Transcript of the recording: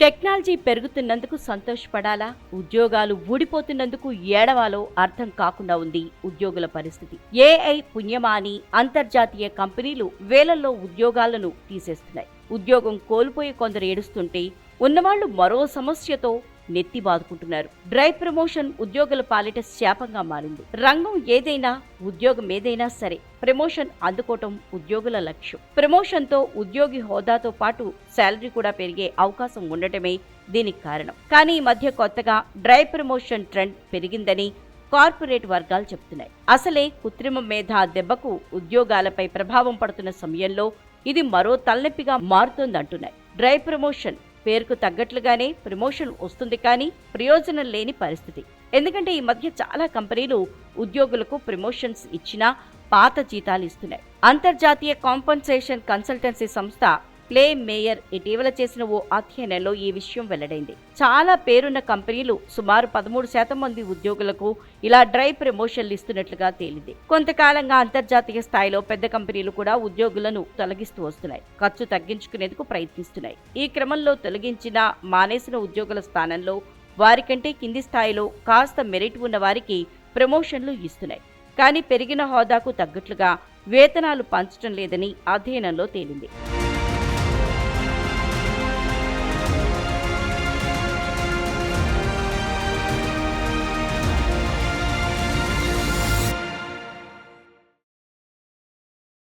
Technology పెరుగుతున్నందుకు సంతోషపడాలా? ఉద్యోగాలు ఊడిపోతున్నందుకు ఏడవాలో అర్థం కాకుండా ఉంది ఉద్యోగుల పరిస్థితి. ఏఐ పుణ్యమాని అంతర్జాతీయ కంపెనీలు వేలల్లో ఉద్యోగాలను తీసేస్తున్నాయి. ఉద్యోగం కోల్పోయి కొందరు ఏడుస్తుంటే ఉన్నవాళ్ళు మరో సమస్యతో నెత్తి బాదుకుంటున్నారు. డ్రైవ్ ప్రమోషన్ ఉద్యోగుల పాలిట శాపంగా మారింది. రంగం ఏదైనా ఉద్యోగం ఏదైనా సరే ప్రమోషన్ అందుకోవటం ఉద్యోగుల లక్ష్యం. ప్రమోషన్తో ఉద్యోగి హోదాతో పాటు శాలరీ కూడా పెరిగే అవకాశం ఉండటమే దీనికి కారణం. కానీ ఈ మధ్య కొత్తగా డ్రైవ్ ప్రమోషన్ ట్రెండ్ పెరిగిందని కార్పొరేట్ వర్గాలు చెబుతున్నాయి. అసలే కృత్రిమ మేధా దెబ్బకు ఉద్యోగాలపై ప్రభావం పడుతున్న సమయంలో ఇది మరో తలనొప్పిగా మారుతోందంటున్నాయి. డ్రై ప్రమోషన్ పేరుకు తగ్గట్లుగానే ప్రమోషన్ వస్తుంది కానీ ప్రయోజనం లేని పరిస్థితి. ఎందుకంటే ఈ మధ్య చాలా కంపెనీలు ఉద్యోగులకు ప్రమోషన్స్ ఇచ్చినా పాత జీతాలు ఇస్తున్నాయి. అంతర్జాతీయ కాంపన్సేషన్ కన్సల్టెన్సీ సంస్థ ప్లే మేయర్ ఇటీవల చేసిన ఓ అధ్యయనంలో ఈ విషయం వెల్లడైంది. చాలా పేరున్న కంపెనీలు సుమారు పదమూడు శాతం మంది ఉద్యోగులకు ఇలా డ్రై ప్రమోషన్లు ఇస్తున్నట్లుగా తేలింది. కొంతకాలంగా అంతర్జాతీయ స్థాయిలో పెద్ద కంపెనీలు కూడా ఉద్యోగులను తొలగిస్తూ వస్తున్నాయి. ఖర్చు తగ్గించుకునేందుకు ప్రయత్నిస్తున్నాయి. ఈ క్రమంలో తొలగించిన మానేసిన ఉద్యోగుల స్థానంలో వారికంటే కింది స్థాయిలో కాస్త మెరిట్ ఉన్న వారికి ప్రమోషన్లు ఇస్తున్నాయి. కానీ పెరిగిన హోదాకు తగ్గట్లుగా వేతనాలు పంచడం లేదని అధ్యయనంలో తేలింది.